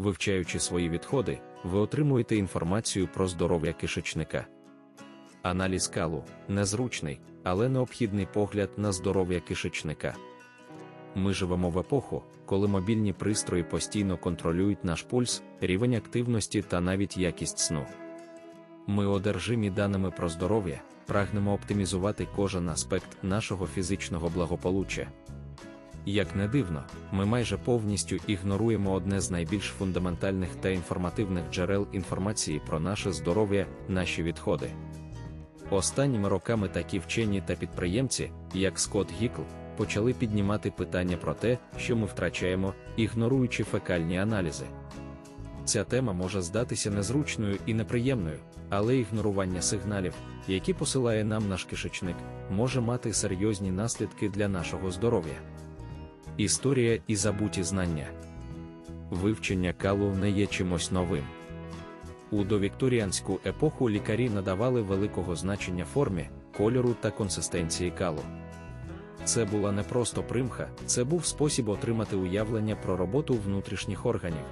Вивчаючи свої відходи, ви отримуєте інформацію про здоров'я кишечника. Аналіз калу незручний, але необхідний погляд на здоров'я кишечника. Ми живемо в епоху, коли мобільні пристрої постійно контролюють наш пульс, рівень активності та навіть якість сну. Ми одержимі даними про здоров'я, прагнемо оптимізувати кожен аспект нашого фізичного благополуччя. Як не дивно, ми майже повністю ігноруємо одне з найбільш фундаментальних та інформативних джерел інформації про наше здоров'я, наші відходи. Останніми роками такі вчені та підприємці, як Скотт Гікл, почали піднімати питання про те, що ми втрачаємо, ігноруючи фекальні аналізи. Ця тема може здатися незручною і неприємною, але ігнорування сигналів, які посилає нам наш кишечник, може мати серйозні наслідки для нашого здоров'я. Історія і забуті знання. Вивчення калу не є чимось новим. У довікторіанську епоху лікарі надавали великого значення формі, кольору та консистенції калу. Це була не просто примха, це був спосіб отримати уявлення про роботу внутрішніх органів.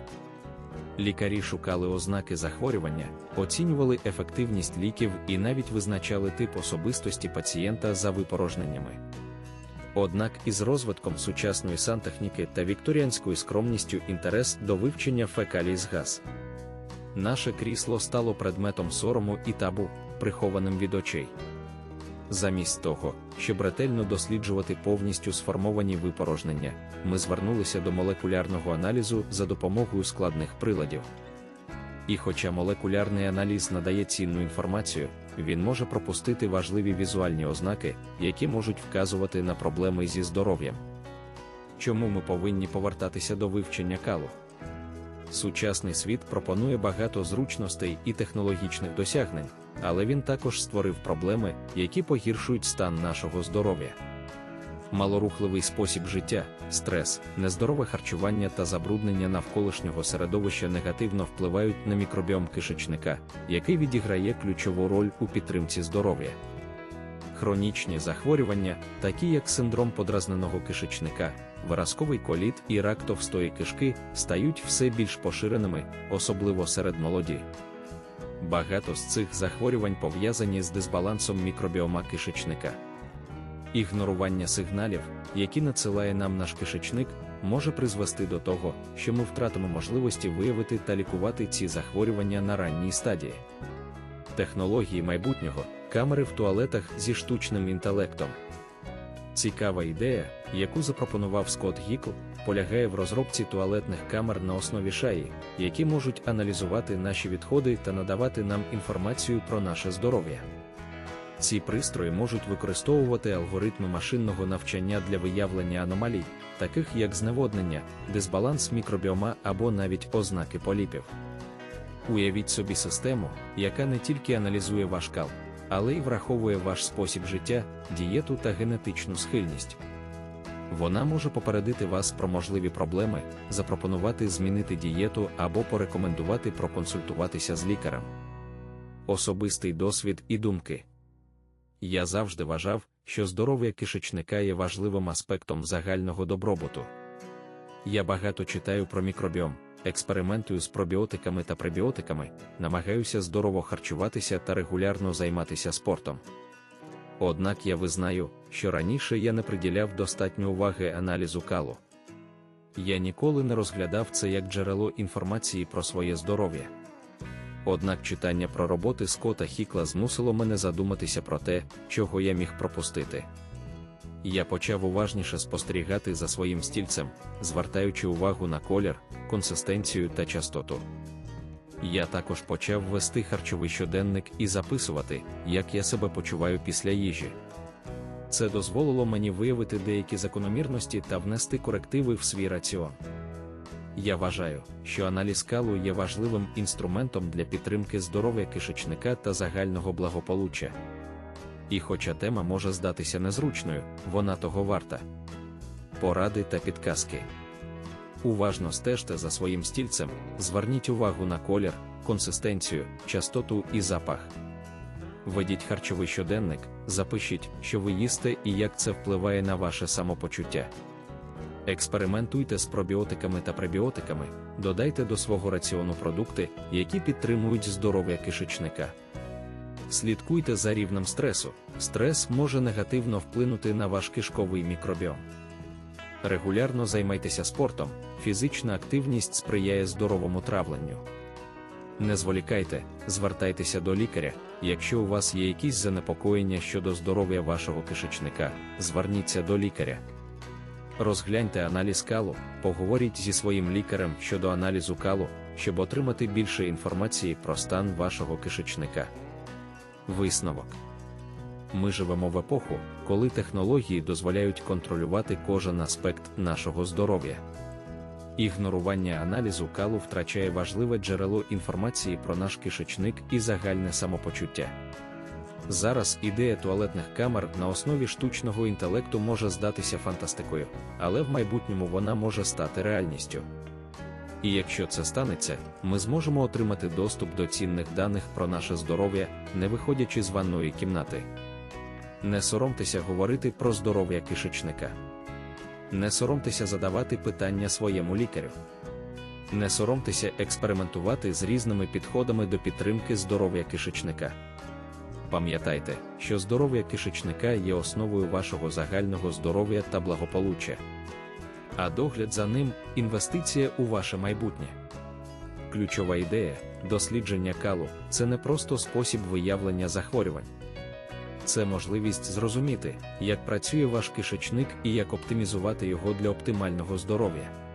Лікарі шукали ознаки захворювання, оцінювали ефективність ліків і навіть визначали тип особистості пацієнта за випорожненнями. Однак із розвитком сучасної сантехніки та вікторіанською скромністю інтерес до вивчення фекалій згас. Наше крісло стало предметом сорому і табу, прихованим від очей. Замість того, щоб ретельно досліджувати повністю сформовані випорожнення, ми звернулися до молекулярного аналізу за допомогою складних приладів. І хоча молекулярний аналіз надає цінну інформацію, він може пропустити важливі візуальні ознаки, які можуть вказувати на проблеми зі здоров'ям. Чому ми повинні повертатися до вивчення калу? Сучасний світ пропонує багато зручностей і технологічних досягнень, але він також створив проблеми, які погіршують стан нашого здоров'я. Малорухливий спосіб життя, стрес, нездорове харчування та забруднення навколишнього середовища негативно впливають на мікробіом кишечника, який відіграє ключову роль у підтримці здоров'я. Хронічні захворювання, такі як синдром подразненого кишечника, виразковий коліт і рак товстої кишки, стають все більш поширеними, особливо серед молоді. Багато з цих захворювань пов'язані з дисбалансом мікробіома кишечника. Ігнорування сигналів, які надсилає нам наш кишечник, може призвести до того, що ми втратимо можливості виявити та лікувати ці захворювання на ранній стадії. Технології майбутнього камери в туалетах зі штучним інтелектом. Цікава ідея, яку запропонував Скотт Гікл, полягає в розробці туалетних камер на основі шаї, які можуть аналізувати наші відходи та надавати нам інформацію про наше здоров'я. Ці пристрої можуть використовувати алгоритми машинного навчання для виявлення аномалій, таких як зневоднення, дисбаланс мікробіома або навіть ознаки поліпів. Уявіть собі систему, яка не тільки аналізує ваш кал, але й враховує ваш спосіб життя, дієту та генетичну схильність. Вона може попередити вас про можливі проблеми, запропонувати змінити дієту або порекомендувати проконсультуватися з лікарем. Особистий досвід і думки. Я завжди вважав, що здоров'я кишечника є важливим аспектом загального добробуту. Я багато читаю про мікробіом, експериментую з пробіотиками та пребіотиками, намагаюся здорово харчуватися та регулярно займатися спортом. Однак я визнаю, що раніше я не приділяв достатньо уваги аналізу калу. Я ніколи не розглядав це як джерело інформації про своє здоров'я. Однак читання про роботи Скота Хікла змусило мене задуматися про те, чого я міг пропустити. Я почав уважніше спостерігати за своїм стільцем, звертаючи увагу на колір, консистенцію та частоту. Я також почав вести харчовий щоденник і записувати, як я себе почуваю після їжі. Це дозволило мені виявити деякі закономірності та внести корективи в свій раціон. Я вважаю, що аналіз калу є важливим інструментом для підтримки здоров'я кишечника та загального благополуччя. І хоча тема може здатися незручною, вона того варта. Поради та підказки. Уважно стежте за своїм стільцем, зверніть увагу на колір, консистенцію, частоту і запах. Ведіть харчовий щоденник, запишіть, що ви їсте і як це впливає на ваше самопочуття. Експериментуйте з пробіотиками та пребіотиками, додайте до свого раціону продукти, які підтримують здоров'я кишечника. Слідкуйте за рівнем стресу. Стрес може негативно вплинути на ваш кишковий мікробіом. Регулярно займайтеся спортом, фізична активність сприяє здоровому травленню. Не зволікайте, звертайтеся до лікаря, якщо у вас є якісь занепокоєння щодо здоров'я вашого кишечника, зверніться до лікаря. Розгляньте аналіз калу, поговоріть зі своїм лікарем щодо аналізу калу, щоб отримати більше інформації про стан вашого кишечника. Висновок. Ми живемо в епоху, коли технології дозволяють контролювати кожен аспект нашого здоров'я. Ігнорування аналізу калу втрачає важливе джерело інформації про наш кишечник і загальне самопочуття. Зараз ідея туалетних камер на основі штучного інтелекту може здатися фантастикою, але в майбутньому вона може стати реальністю. І якщо це станеться, ми зможемо отримати доступ до цінних даних про наше здоров'я, не виходячи з ванної кімнати. Не соромтеся говорити про здоров'я кишечника. Не соромтеся задавати питання своєму лікарю. Не соромтеся експериментувати з різними підходами до підтримки здоров'я кишечника. Пам'ятайте, що здоров'я кишечника є основою вашого загального здоров'я та благополуччя. А догляд за ним інвестиція у ваше майбутнє. Ключова ідея дослідження калу це не просто спосіб виявлення захворювань. Це можливість зрозуміти, як працює ваш кишечник і як оптимізувати його для оптимального здоров'я.